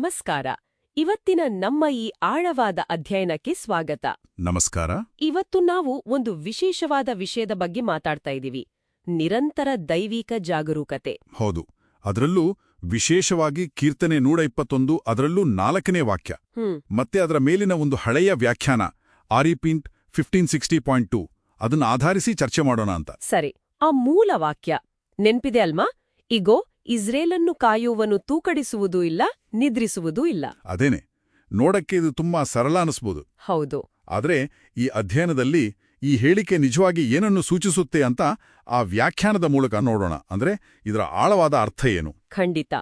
ನಮಸ್ಕಾರ. ಇವತ್ತಿನ ನಮ್ಮ ಈ ಆಳವಾದ ಅಧ್ಯಯನಕ್ಕೆ ಸ್ವಾಗತ. ನಮಸ್ಕಾರ. ಇವತ್ತು ನಾವು ಒಂದು ವಿಶೇಷವಾದ ವಿಷಯದ ಬಗ್ಗೆ ಮಾತಾಡ್ತಾ ಇದ್ದೀವಿ. ನಿರಂತರ ದೈವಿಕ ಜಾಗರೂಕತೆ. ಹೌದು. ಅದರಲ್ಲೂ ವಿಶೇಷವಾಗಿ ಕೀರ್ತನೆ ನೂರ ಇಪ್ಪತ್ತೊಂದು ಅದರಲ್ಲೂ ನಾಲ್ಕನೇ ವಾಕ್ಯ. ಮತ್ತೆ ಅದರ ಮೇಲಿನ ಒಂದು ಹಳೆಯ ವ್ಯಾಖ್ಯಾನ ಆರಿಪಿಂಟ್ ಫಿಫ್ಟೀನ್ ಸಿಕ್ಸ್ಟಿ ಪಾಯಿಂಟ್ ಟು ಅದನ್ನ ಆಧರಿಸಿ ಚರ್ಚೆ ಮಾಡೋಣ ಅಂತ. ಸರಿ. ಆ ಮೂಲ ವಾಕ್ಯ ನೆನ್ಪಿದೆ ಅಲ್ಮಾ ಇಗೋ ಇಸ್ರೇಲನ್ನು ಕಾಯುವನು ತೂಕಡಿಸುವುದೂ ಇಲ್ಲ ನಿದ್ರಿಸುವುದೂ ಇಲ್ಲ. ಅದೇನೆ ನೋಡಕ್ಕೆ ಇದು ತುಂಬಾ ಸರಳ ಅನಿಸ್ಬೋದು. ಹೌದು. ಆದರೆ ಈ ಅಧ್ಯಯನದಲ್ಲಿ ಈ ಹೇಳಿಕೆ ನಿಜವಾಗಿ ಏನನ್ನು ಸೂಚಿಸುತ್ತೆ ಅಂತ ಆ ವ್ಯಾಖ್ಯಾನದ ಮೂಲಕ ನೋಡೋಣ. ಅಂದ್ರೆ ಇದರ ಆಳವಾದ ಅರ್ಥ ಏನು? ಖಂಡಿತ.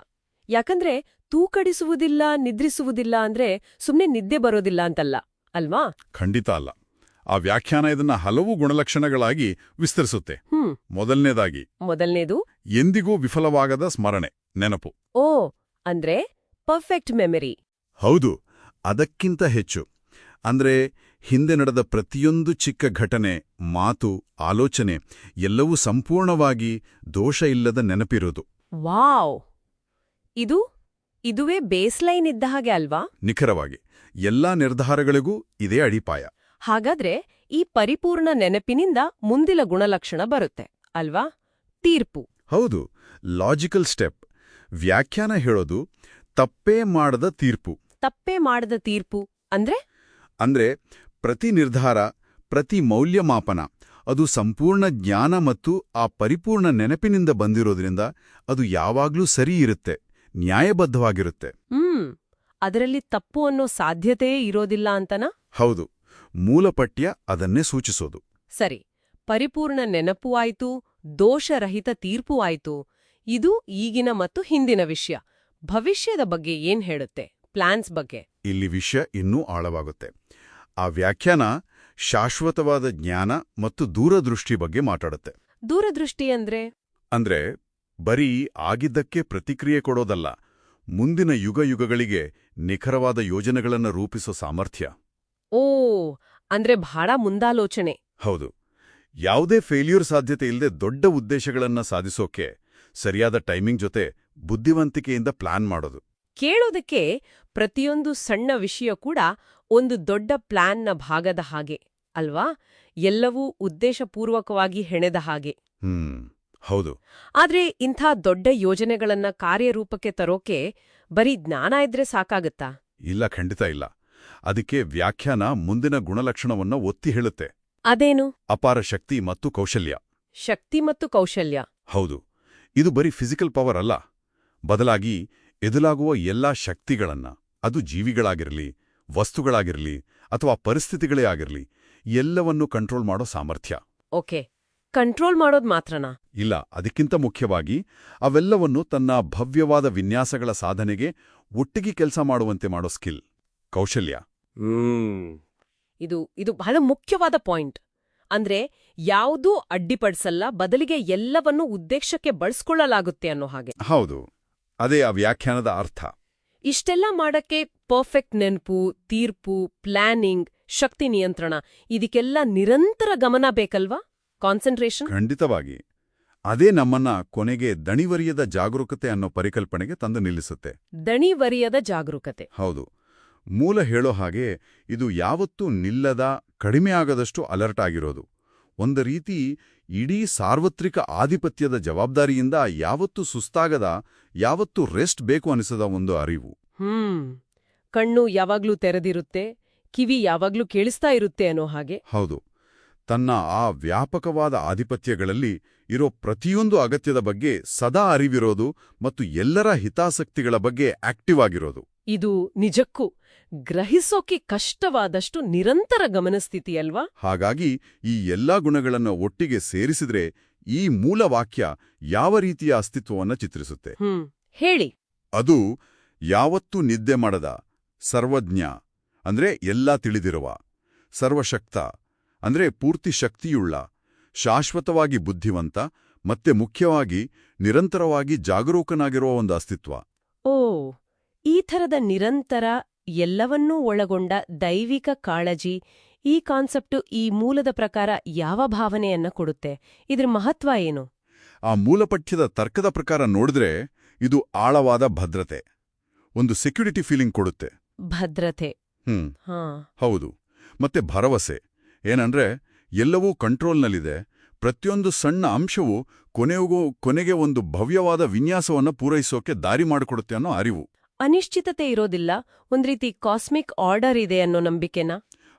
ಯಾಕಂದ್ರೆ ತೂಕಡಿಸುವುದಿಲ್ಲ ನಿದ್ರಿಸುವುದಿಲ್ಲ ಅಂದ್ರೆ ಸುಮ್ಮನೆ ನಿದ್ದೆ ಬರೋದಿಲ್ಲ ಅಂತಲ್ಲ ಅಲ್ವಾ? ಖಂಡಿತ ಅಲ್ಲ. ಆ ವ್ಯಾಖ್ಯಾನ ಇದನ್ನ ಹಲವು ಗುಣಲಕ್ಷಣಗಳಾಗಿ ವಿಸ್ತರಿಸುತ್ತೆ. ಮೊದಲನೇದಾಗಿ ಮೊದಲನೇದು ಎಂದಿಗೂ ವಿಫಲವಾಗದ ಸ್ಮರಣೆ ನೆನಪು. ಓ ಅಂದ್ರೆ ಪರ್ಫೆಕ್ಟ್ ಮೆಮರಿ. ಹೌದು ಅದಕ್ಕಿಂತ ಹೆಚ್ಚು. ಅಂದ್ರೆ ಹಿಂದೆ ನಡೆದ ಪ್ರತಿಯೊಂದು ಚಿಕ್ಕ ಘಟನೆ ಮಾತು ಆಲೋಚನೆ ಎಲ್ಲವೂ ಸಂಪೂರ್ಣವಾಗಿ ದೋಷ ಇಲ್ಲದ ನೆನಪಿರುವುದು ವಾವ್! ಇದು ಇದುವೇ ಬೇಸ್ಲೈನ್ ಇದ್ದ ಹಾಗೆ ಅಲ್ವಾ? ನಿಖರವಾಗಿ. ಎಲ್ಲಾ ನಿರ್ಧಾರಗಳಿಗೂ ಇದೇ ಅಡಿಪಾಯ. ಹಾಗಾದ್ರೆ ಈ ಪರಿಪೂರ್ಣ ನೆನಪಿನಿಂದ ಮುಂದಿನ ಗುಣಲಕ್ಷಣ ಬರುತ್ತೆ ಅಲ್ವಾ? ತೀರ್ಪು. ಹೌದು ಲಾಜಿಕಲ್ ಸ್ಟೆಪ್ ವ್ಯಾಖ್ಯಾನ ಹೇಳೋದು ತಪ್ಪೇ ಮಾಡದ ತೀರ್ಪು. ತಪ್ಪೇ ಮಾಡದ ತೀರ್ಪು ಅಂದ್ರೆ? ಅಂದ್ರೆ ಪ್ರತಿ ನಿರ್ಧಾರ ಪ್ರತಿ ಮೌಲ್ಯಮಾಪನ ಅದು ಸಂಪೂರ್ಣ ಜ್ಞಾನ ಮತ್ತು ಆ ಪರಿಪೂರ್ಣ ನೆನಪಿನಿಂದ ಬಂದಿರೋದ್ರಿಂದ ಅದು ಯಾವಾಗ್ಲೂ ಸರಿ ಇರುತ್ತೆ ನ್ಯಾಯಬದ್ಧವಾಗಿರುತ್ತೆ. ಹ್ಮ್ ಅದರಲ್ಲಿ ತಪ್ಪು ಅನ್ನೋ ಸಾಧ್ಯತೆಯೇ ಇರೋದಿಲ್ಲ ಅಂತನಾ? ಹೌದು ಮೂಲಪಠ್ಯ ಅದನ್ನೇ ಸೂಚಿಸೋದು. ಸರಿ ಪರಿಪೂರ್ಣ ನೆನಪು ಆಯ್ತು ದೋಷರಹಿತ ತೀರ್ಪು ಆಯ್ತು. ಇದು ಈಗಿನ ಮತ್ತು ಹಿಂದಿನ ವಿಷಯ. ಭವಿಷ್ಯದ ಬಗ್ಗೆ ಏನ್ ಹೇಳುತ್ತೆ? ಪ್ಲಾನ್ಸ್ ಬಗ್ಗೆ. ಇಲ್ಲಿ ವಿಷಯ ಇನ್ನೂ ಆಳವಾಗುತ್ತೆ. ಆ ವ್ಯಾಖ್ಯಾನ ಶಾಶ್ವತವಾದ ಜ್ಞಾನ ಮತ್ತು ದೂರದೃಷ್ಟಿ ಬಗ್ಗೆ ಮಾತಾಡುತ್ತೆ. ದೂರದೃಷ್ಟಿ ಅಂದ್ರೆ? ಅಂದ್ರೆ ಬರೀ ಆಗಿದ್ದಕ್ಕೆ ಪ್ರತಿಕ್ರಿಯೆ ಕೊಡೋದಲ್ಲ ಮುಂದಿನ ಯುಗ ಯುಗಗಳಿಗೆ ನಿಖರವಾದ ಯೋಜನೆಗಳನ್ನು ರೂಪಿಸೋ ಸಾಮರ್ಥ್ಯ. ಓ ಅಂದ್ರೆ ಬಹಳ ಮುಂದಾಲೋಚನೆ. ಹೌದು. ಯಾವುದೇ ಫೇಲ್ಯೂರ್ ಸಾಧ್ಯತೆ ಇಲ್ಲದೆ ದೊಡ್ಡ ಉದ್ದೇಶಗಳನ್ನ ಸಾಧಿಸೋಕೆ ಸರಿಯಾದ ಟೈಮಿಂಗ್ ಜೊತೆ ಬುದ್ಧಿವಂತಿಕೆಯಿಂದ ಪ್ಲಾನ್ ಮಾಡೋದು. ಕೇಳೋದಕ್ಕೆ ಪ್ರತಿಯೊಂದು ಸಣ್ಣ ವಿಷಯ ಕೂಡ ಒಂದು ದೊಡ್ಡ ಪ್ಲಾನ್ನ ಭಾಗದ ಹಾಗೆ ಅಲ್ವಾ? ಎಲ್ಲವೂ ಉದ್ದೇಶಪೂರ್ವಕವಾಗಿ ಹೆಣೆದ ಹಾಗೆ. ಹ್ಮ್ ಹೌದು. ಆದ್ರೆ ಇಂಥ ದೊಡ್ಡ ಯೋಜನೆಗಳನ್ನ ಕಾರ್ಯರೂಪಕ್ಕೆ ತರೋಕೆ ಬರೀ ಜ್ಞಾನ ಇದ್ರೆ ಸಾಕಾಗತ್ತಾ? ಇಲ್ಲ ಖಂಡಿತ ಇಲ್ಲ. ಅದಕ್ಕೆ ವ್ಯಾಖ್ಯಾನ ಮುಂದಿನ ಗುಣಲಕ್ಷಣವನ್ನ ಒತ್ತಿ ಹೇಳುತ್ತೆ. ಅದೇನು? ಅಪಾರ ಶಕ್ತಿ ಮತ್ತು ಕೌಶಲ್ಯ. ಶಕ್ತಿ ಮತ್ತು ಕೌಶಲ್ಯ. ಹೌದು. ಇದು ಬರೀ ಫಿಸಿಕಲ್ ಪವರ್ ಅಲ್ಲ. ಬದಲಾಗಿ ಎದುಲಾಗುವ ಎಲ್ಲಾ ಶಕ್ತಿಗಳನ್ನ ಅದು ಜೀವಿಗಳಾಗಿರಲಿ ವಸ್ತುಗಳಾಗಿರಲಿ ಅಥವಾ ಪರಿಸ್ಥಿತಿಗಳೇ ಆಗಿರಲಿ ಎಲ್ಲವನ್ನೂ ಕಂಟ್ರೋಲ್ ಮಾಡೋ ಸಾಮರ್ಥ್ಯ. ಓಕೆ. ಕಂಟ್ರೋಲ್ ಮಾಡೋದ್ ಮಾತ್ರನಾ? ಇಲ್ಲ ಅದಕ್ಕಿಂತ ಮುಖ್ಯವಾಗಿ ಅವೆಲ್ಲವನ್ನು ತನ್ನ ಭವ್ಯವಾದ ವಿನ್ಯಾಸಗಳ ಸಾಧನೆಗೆ ಒಟ್ಟಿಗೆ ಕೆಲಸ ಮಾಡುವಂತೆ ಮಾಡೋ ಸ್ಕಿಲ್ ಕೌಶಲ್ಯ. ಇದು ಇದು ಬಹಳ ಮುಖ್ಯವಾದ ಪಾಯಿಂಟ್. ಅಂದ್ರೆ ಯಾವುದೂ ಅಡ್ಡಿಪಡಿಸಲ್ಲ ಬದಲಿಗೆ ಎಲ್ಲವನ್ನೂ ಉದ್ದೇಶಕ್ಕೆ ಬಳಸ್ಕೊಳ್ಳಲಾಗುತ್ತೆ ಅನ್ನೋ ಹಾಗೆ. ಹೌದು. ಅದೇ ಆ ವ್ಯಾಖ್ಯಾನದ ಅರ್ಥ. ಇಷ್ಟೆಲ್ಲ ಮಾಡಕ್ಕೆ ಪರ್ಫೆಕ್ಟ್ ನೆನಪು ತೀರ್ಪು ಪ್ಲಾನಿಂಗ್ ಶಕ್ತಿ ನಿಯಂತ್ರಣ ಇದಕ್ಕೆಲ್ಲ ನಿರಂತರ ಗಮನ ಬೇಕಲ್ವಾ? ಕಾನ್ಸಂಟ್ರೇಷನ್? ಖಂಡಿತವಾಗಿ. ಅದೇ ನಮ್ಮನ್ನ ಕೊನೆಗೆ ದಣಿವರಿಯದ ಜಾಗರೂಕತೆ ಅನ್ನೋ ಪರಿಕಲ್ಪನೆಗೆ ತಂದು ನಿಲ್ಲಿಸುತ್ತೆ. ದಣಿವರಿಯದ ಜಾಗರೂಕತೆ. ಹೌದು. ಮೂಲ ಹೇಳೋ ಹಾಗೆ ಇದು ಯಾವತ್ತೂ ನಿಲ್ಲದ ಕಡಿಮೆ ಆಗದಷ್ಟು ಅಲರ್ಟ್ ಆಗಿರೋದು. ಒಂದು ರೀತಿ ಇಡೀ ಸಾರ್ವತ್ರಿಕ ಆಧಿಪತ್ಯದ ಜವಾಬ್ದಾರಿಯಿಂದ ಯಾವತ್ತೂ ಸುಸ್ತಾಗದ ಯಾವತ್ತೂ ರೆಸ್ಟ್ ಬೇಕು ಅನಿಸದ ಒಂದು ಅರಿವು. ಹ್ಮ್. ಕಣ್ಣು ಯಾವಾಗ್ಲೂ ತೆರೆದಿರುತ್ತೆ ಕಿವಿ ಯಾವಾಗ್ಲೂ ಕೇಳಿಸ್ತಾ ಇರುತ್ತೆ ಅನ್ನೋ ಹಾಗೆ. ಹೌದು. ತನ್ನ ಆ ವ್ಯಾಪಕವಾದ ಆಧಿಪತ್ಯಗಳಲ್ಲಿ ಇರೋ ಪ್ರತಿಯೊಂದು ಅಗತ್ಯದ ಬಗ್ಗೆ ಸದಾ ಅರಿವಿರೋದು ಮತ್ತು ಎಲ್ಲರ ಹಿತಾಸಕ್ತಿಗಳ ಬಗ್ಗೆ ಆಕ್ಟಿವ್ ಆಗಿರೋದು. ಇದು ನಿಜಕ್ಕೂ ಗ್ರಹಿಸೋಕೆ ಕಷ್ಟವಾದಷ್ಟು ನಿರಂತರ ಗಮನಸ್ಥಿತಿ ಅಲ್ವಾ ಹಾಗಾಗಿ ಈ ಎಲ್ಲಾ ಗುಣಗಳನ್ನು ಒಟ್ಟಿಗೆ ಸೇರಿಸಿದ್ರೆ ಈ ಮೂಲ ವಾಕ್ಯ ಯಾವ ರೀತಿಯ ಅಸ್ತಿತ್ವವನ್ನ ಚಿತ್ರಿಸುತ್ತೆ? ಹೇಳಿ. ಅದು ಯಾವತ್ತೂ ನಿದ್ದೆ ಮಾಡದ ಸರ್ವಜ್ಞ ಅಂದ್ರೆ ಎಲ್ಲ ತಿಳಿದಿರುವ ಸರ್ವಶಕ್ತ ಅಂದ್ರೆ ಪೂರ್ತಿ ಶಕ್ತಿಯುಳ್ಳ ಶಾಶ್ವತವಾಗಿ ಬುದ್ಧಿವಂತ ಮತ್ತೆ ಮುಖ್ಯವಾಗಿ ನಿರಂತರವಾಗಿ ಜಾಗರೂಕನಾಗಿರುವ ಒಂದು ಅಸ್ತಿತ್ವ. ಓ ಈ ಥರದ ನಿರಂತರ ಎಲ್ಲವನ್ನೂ ಒಳಗೊಂಡ ದೈವಿಕ ಕಾಳಜಿ ಈ ಕಾನ್ಸೆಪ್ಟು ಈ ಮೂಲದ ಪ್ರಕಾರ ಯಾವ ಭಾವನೆಯನ್ನ ಕೊಡುತ್ತೆ? ಇದ್ರ ಮಹತ್ವ ಏನು? ಆ ಮೂಲಪಠ್ಯದ ತರ್ಕದ ಪ್ರಕಾರ ನೋಡಿದ್ರೆ ಇದು ಆಳವಾದ ಭದ್ರತೆ ಒಂದು ಸೆಕ್ಯುರಿಟಿ ಫೀಲಿಂಗ್ ಕೊಡುತ್ತೆ. ಭದ್ರತೆ. ಹ್ಮ್. ಹಾ. ಹೌದು. ಮತ್ತೆ ಭರವಸೆ. ಏನಂದ್ರೆ ಎಲ್ಲವೂ ಕಂಟ್ರೋಲ್ನಲ್ಲಿದೆ. ಪ್ರತಿಯೊಂದು ಸಣ್ಣ ಅಂಶವು ಕೊನೆಗೂ ಕೊನೆಗೆ ಒಂದು ಭವ್ಯವಾದ ವಿನ್ಯಾಸವನ್ನ ಪೂರೈಸೋಕೆ ದಾರಿ ಮಾಡಿಕೊಡುತ್ತೆ ಅನ್ನೋ ಅರಿವು. ಅನಿಶ್ಚಿತತೆ ಇರೋದಿಲ್ಲ. ಒಂದ್ ರೀತಿ ಕಾಸ್ಮಿಕ್ ಆರ್ಡರ್ ಇದೆ ಅನ್ನೋ ನಂಬಿಕೆನ?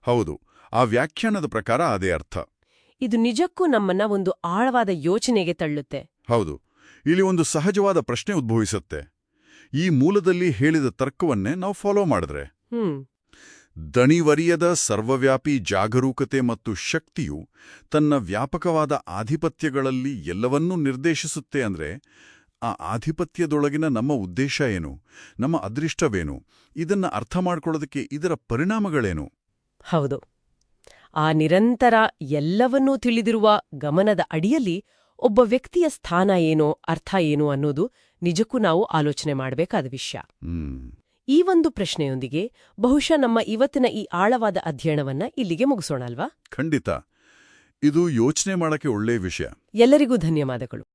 ಹೌದು. ಆ ವ್ಯಾಖ್ಯಾನದ ಪ್ರಕಾರ ಅದೇ ಅರ್ಥ. ಇದು ನಿಜಕ್ಕೂ ನಮ್ಮನ್ನ ಒಂದು ಆಳವಾದ ಯೋಚನೆಗೆ ತಳ್ಳುತ್ತೆ. ಹೌದು. ಇಲ್ಲಿ ಒಂದು ಸಹಜವಾದ ಪ್ರಶ್ನೆ ಉದ್ಭವಿಸುತ್ತೆ. ಈ ಮೂಲದಲ್ಲಿ ಹೇಳಿದ ತರ್ಕವನ್ನೇ ನಾವು ಫಾಲೋ ಮಾಡಿದ್ರೆ. ಹ್ಮ್. ದಣಿವರಿಯದ ಸರ್ವವ್ಯಾಪಿ ಜಾಗರೂಕತೆ ಮತ್ತು ಶಕ್ತಿಯು ತನ್ನ ವ್ಯಾಪಕವಾದ ಆಧಿಪತ್ಯಗಳಲ್ಲಿ ಎಲ್ಲವನ್ನೂ ನಿರ್ದೇಶಿಸುತ್ತೆ ಅಂದ್ರೆ ಆ ಆಧಿಪತ್ಯದೊಳಗಿನ ನಮ್ಮ ಉದ್ದೇಶ ಏನು ನಮ್ಮ ಅದೃಷ್ಟವೇನು ಇದನ್ನ ಅರ್ಥ ಮಾಡಿಕೊಳ್ಳೋದಕ್ಕೆ ಇದರ ಪರಿಣಾಮಗಳೇನು? ಹೌದು. ಆ ನಿರಂತರ ಎಲ್ಲವನ್ನೂ ತಿಳಿದಿರುವ ಗಮನದ ಅಡಿಯಲ್ಲಿ ಒಬ್ಬ ವ್ಯಕ್ತಿಯ ಸ್ಥಾನ ಏನೋ ಅರ್ಥ ಏನು ಅನ್ನೋದು ನಿಜಕ್ಕೂ ನಾವು ಆಲೋಚನೆ ಮಾಡಬೇಕಾದ ವಿಷಯ. ಈ ಒಂದು ಪ್ರಶ್ನೆಯೊಂದಿಗೆ ಬಹುಶಃ ನಮ್ಮ ಇವತ್ತಿನ ಈ ಆಳವಾದ ಅಧ್ಯಯನವನ್ನ ಇಲ್ಲಿಗೆ ಮುಗಿಸೋಣ ಅಲ್ವಾ? ಖಂಡಿತ. ಇದು ಯೋಚನೆ ಮಾಡಕ್ಕೆ ಒಳ್ಳೆಯ ವಿಷಯ. ಎಲ್ಲರಿಗೂ ಧನ್ಯವಾದಗಳು.